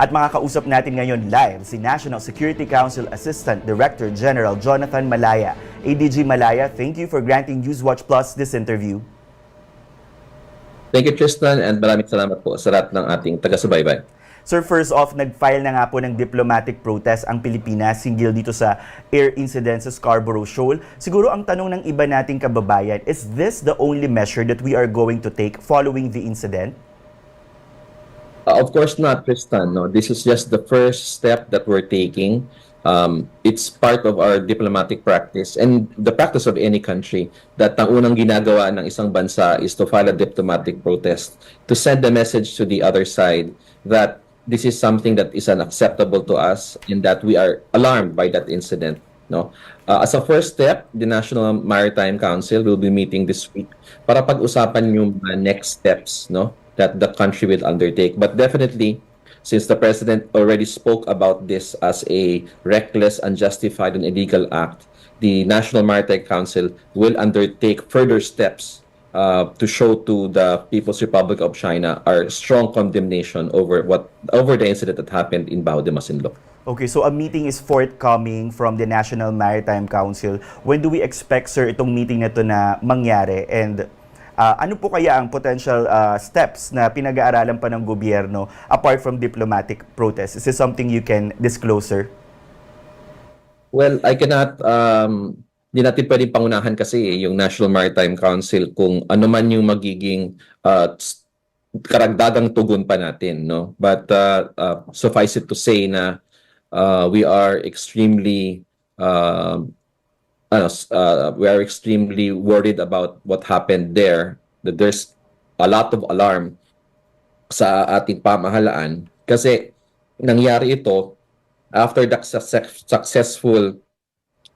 At makakausap natin ngayon live si National Security Council Assistant Director General Jonathan Malaya. ADG Malaya, thank you for granting Newswatch Plus this interview. Thank you, Tristan, and maraming salamat po sa lahat ng ating taga-subaybay. Sir, first off, nag-file na nga po ng diplomatic protest ang Pilipinas singgil dito sa air incident sa Scarborough Shoal. Siguro ang tanong ng iba nating kababayan, is this the only measure that we are going to take following the incident? Uh, of course not, Tristan. No, this is just the first step that we're taking. Um, it's part of our diplomatic practice and the practice of any country that ang unang ginagawa ng isang bansa is to file a diplomatic protest to send the message to the other side that this is something that is unacceptable to us and that we are alarmed by that incident. No, uh, as a first step, the National Maritime Council will be meeting this week para pag-usapan yung uh, next steps, no, that the country will undertake. But definitely, since the president already spoke about this as a reckless, unjustified, and illegal act, the National Maritime Council will undertake further steps uh, to show to the People's Republic of China our strong condemnation over what over the incident that happened in Bao de Masinloc. Okay, so a meeting is forthcoming from the National Maritime Council. When do we expect, sir, itong meeting na to na mangyari? And uh, ano po kaya ang potential uh, steps na pinag-aaralan pa ng gobyerno apart from diplomatic protest? Is this something you can disclose, sir? Well, I cannot um di natin pwedeng pangunahan kasi eh, yung National Maritime Council kung ano man yung magiging uh, karagdagang tugon pa natin, no? But uh, uh, suffice it to say na uh, we are extremely uh, uh, we are extremely worried about what happened there. That there's a lot of alarm sa ating pamahalaan kasi nangyari ito after the success- successful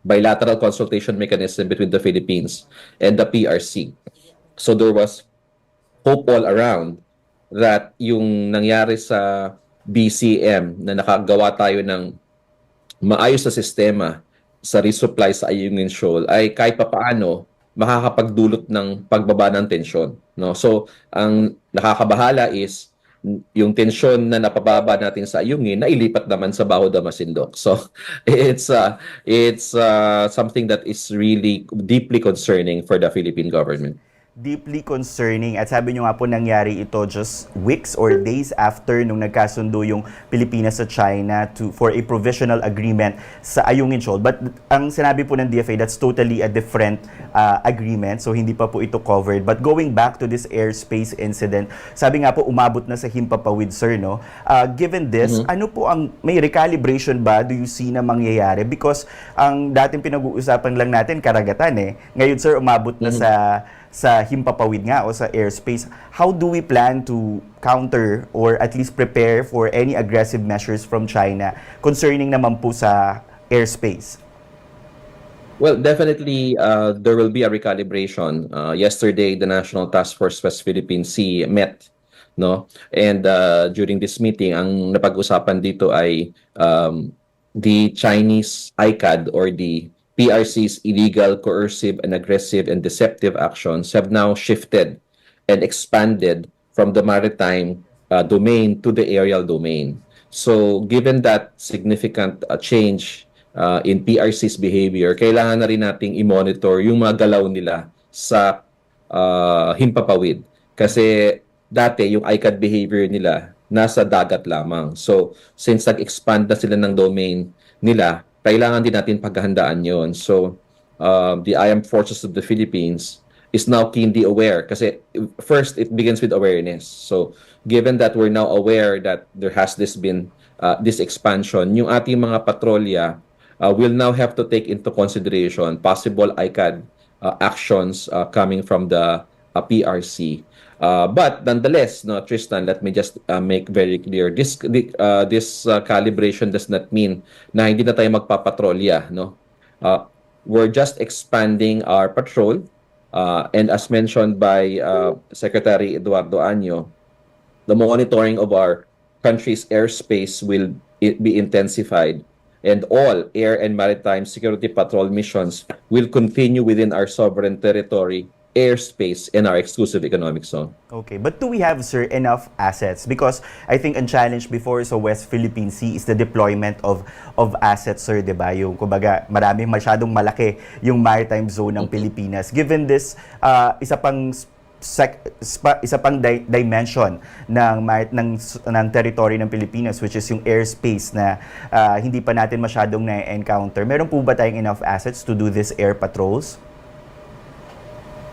bilateral consultation mechanism between the Philippines and the PRC. So there was hope all around that yung nangyari sa BCM na nakagawa tayo ng maayos na sistema sa resupply sa Ayungin Shoal ay kahit papaano makakapagdulot ng pagbaba ng tensyon. No? So, ang nakakabahala is yung tensyon na napababa natin sa Ayungin na ilipat naman sa Baho de Masinloc. So, it's uh, it's uh, something that is really deeply concerning for the Philippine government. Deeply concerning at sabi nyo nga po nangyari ito just weeks or days after nung nagkasundo yung Pilipinas sa China to for a provisional agreement sa Ayungin Shoal. But ang sinabi po ng DFA, that's totally a different uh, agreement. So hindi pa po ito covered. But going back to this airspace incident, sabi nga po umabot na sa Himpapawid, sir, no? Uh, given this, ano po ang, may recalibration ba do you see na mangyayari? Because ang dating pinag-uusapan lang natin, karagatan eh. Ngayon, sir, umabot na sa sa himpapawid nga o sa airspace, how do we plan to counter or at least prepare for any aggressive measures from China concerning naman po sa airspace? Well, definitely, uh, there will be a recalibration. Uh, yesterday, the National Task Force West Philippine Sea met, no? And uh, during this meeting, ang napag-usapan dito ay um, the Chinese ICAD or the PRC's illegal, coercive, and aggressive and deceptive actions have now shifted and expanded from the maritime uh, domain to the aerial domain. So, given that significant uh, change uh, in PRC's behavior, kailangan na rin nating i-monitor yung mga galaw nila sa uh, himpapawid. Kasi dati yung ICAD behavior nila nasa dagat lamang. So, since nag-expand na sila ng domain nila, kailangan din natin paghahandaan yon. So, uh, the Armed Forces of the Philippines is now keenly aware kasi first it begins with awareness. So, given that we're now aware that there has this been uh, this expansion, yung ating mga patrolya uh, will now have to take into consideration possible ICAD uh, actions uh, coming from the uh, PRC. Uh, but nonetheless, no, Tristan, let me just uh, make very clear this uh, this uh, calibration does not mean na hindi na tayo magpapatrolya, no. Uh, we're just expanding our patrol uh, and as mentioned by uh, Secretary Eduardo Año, the monitoring of our country's airspace will be intensified and all air and maritime security patrol missions will continue within our sovereign territory airspace in our exclusive economic zone. Okay, but do we have, sir, enough assets? Because I think ang challenge before sa West Philippine Sea is the deployment of of assets, sir, di ba? Yung, kumbaga, maraming masyadong malaki yung maritime zone ng Pilipinas. Given this, uh, isa pang sec- spa- isa pang di- dimension ng, ng, ng territory ng Pilipinas, which is yung airspace na uh, hindi pa natin masyadong na-encounter. Meron po ba tayong enough assets to do this air patrols?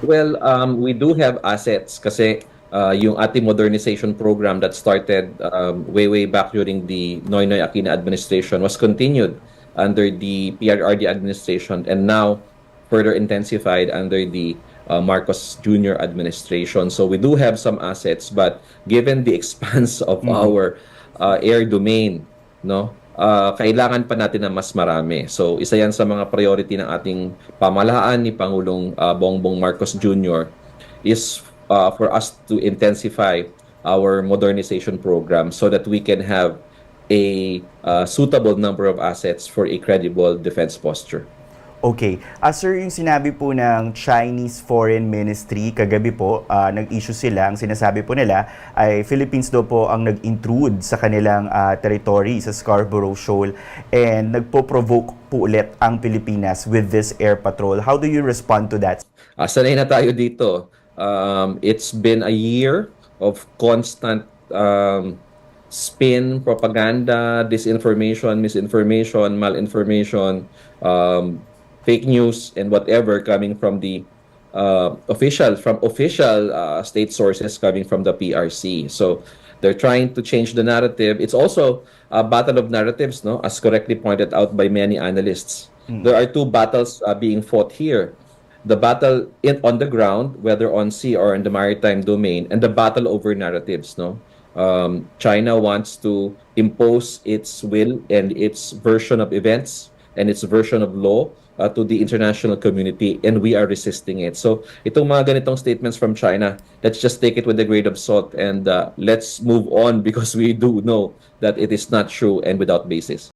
Well, um, we do have assets kasi uh, yung ating modernization program that started um, way, way back during the Noynoy Aquino administration was continued under the PRRD administration and now further intensified under the uh, Marcos Jr. administration. So we do have some assets, but given the expanse of our uh, air domain, no, uh, kailangan pa natin ng mas marami. So isa yan sa mga priority ng ating pamahalaan ni Pangulong uh, Bongbong Marcos Jr. is uh, for us to intensify our modernization program so that we can have a uh, suitable number of assets for a credible defense posture. Okay. Ah, sir, yung sinabi po ng Chinese Foreign Ministry kagabi po, ah, nag-issue sila, ang sinasabi po nila ay Philippines daw po ang nag-intrude sa kanilang ah, territory sa Scarborough Shoal and nagpo-provoke po ulit ang Pilipinas with this air patrol. How do you respond to that? Uh, sanay na tayo dito. Um, it's been a year of constant um, spin, propaganda, disinformation, misinformation, malinformation, um, fake news, and whatever coming from the uh, official, from official uh, state sources coming from the PRC. So they're trying to change the narrative. It's also a battle of narratives, no? As correctly pointed out by many analysts. There are two battles uh, being fought here the battle in on the ground, whether on sea or in the maritime domain, and the battle over narratives. No, um, China wants to impose its will and its version of events and its version of law uh, to the international community, and we are resisting it. So, itong mga ganitong statements from China, let's just take it with a grain of salt and uh, let's move on because we do know that it is not true and without basis.